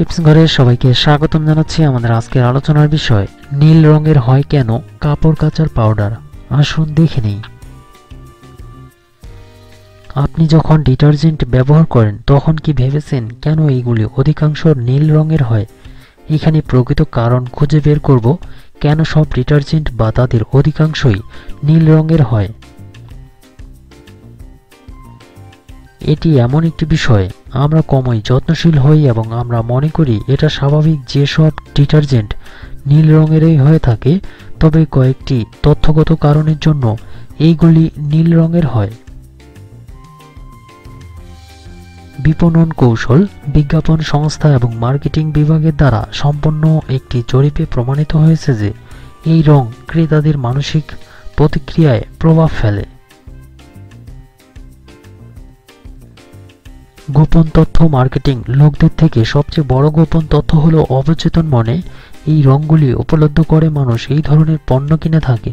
Tips ঘরে সবাইকে স্বাগতম জানাচ্ছি আমাদের আজকের আলোচনার বিষয়, নীল রঙের হয় কেন কাপড় কাচার পাউডার? আসুন দেখে নিই। আপনি যখন ডিটারজেন্ট ব্যবহার করেন, তখন কি ভেবেছেন কেন এইগুলি অধিকাংশ নীল রঙের হয়? এখানে প্রকৃত কারণ খুঁজে বের করব, কেন সব ডিটারজেন্ট বা তাদের অধিকাংশই নীল রঙের হয়? এটি এমন একটি বিষয় আমরা কমই যত্নশীল হই এবং আমরা মনে করি এটা স্বাভাবিক যে সব ডিটারজেন্ট নীল রঙেরই হয়ে থাকে, তবে কয়েকটি তথ্যগত কারণের জন্য এইগুলি নীল রঙের হয়। বিপণন কৌশল, বিজ্ঞাপন সংস্থা এবং মার্কেটিং বিভাগের দ্বারা সম্পন্ন একটি জরিপে প্রমাণিত হয়েছে যে এই রং ক্রেতাদের মানসিক প্রতিক্রিয়ায় প্রভাব ফেলে। গোপন তথ্য মার্কেটিং লোকদের থেকে সবচেয়ে বড় গোপন তথ্য হলো অবচেতন মনে। এই রঙগুলি উপলব্ধ করে মানুষ এই ধরনের পণ্য কিনে থাকে।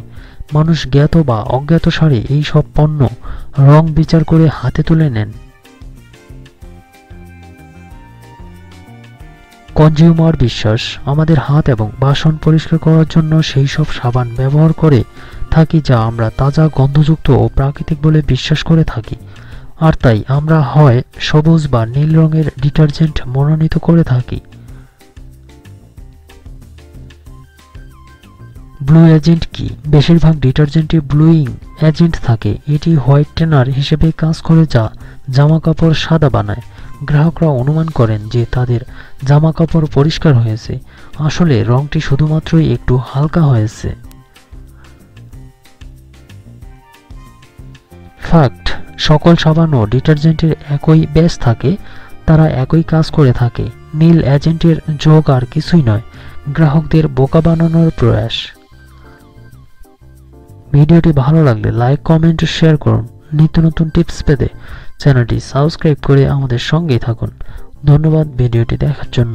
মানুষ জ্ঞাত বা অজ্ঞাত সারে এই সব পণ্য রং বিচার করে হাতে তুলে নেন। কনজিউমার বিশ্বাস, আমাদের হাত এবং বাসন পরিষ্কার করার জন্য সেই সব সাবান ব্যবহার করে থাকি যা আমরা তাজা, গন্ধযুক্ত ও প্রাকৃতিক বলে বিশ্বাস করে থাকি। আর তাই আমরা হয় সবুজ বা নীল রঙের ডিটারজেন্ট মনোনীত করে থাকি। ব্লু এজেন্ট কি? বেশিরভাগ ডিটারজেন্টে ব্লুইং এজেন্ট থাকে। এটি হোয়াইট টেনার হিসেবে কাজ করে যা জামা কাপড় সাদা বানায়। গ্রাহকরা অনুমান করেন যে তাদের জামা কাপড় পরিষ্কার হয়েছে। আসলে রংটি শুধুমাত্রই একটু হালকা হয়েছে। ফ্যাক্ট সকল সাবান ও ডিটারজেন্টের একই ব্যাস থাকে, তারা একই কাজ করে থাকে। নীল এজেন্টের যোগ আর কিছুই নয়, গ্রাহকদের বোকা বানানোর প্রয়াস। ভিডিওটি ভালো লাগলে লাইক, কমেন্ট, শেয়ার করুন। নিত্য নতুন টিপস পেতে চ্যানেলটি সাবস্ক্রাইব করে আমাদের সঙ্গেই থাকুন। ধন্যবাদ ভিডিওটি দেখার জন্য।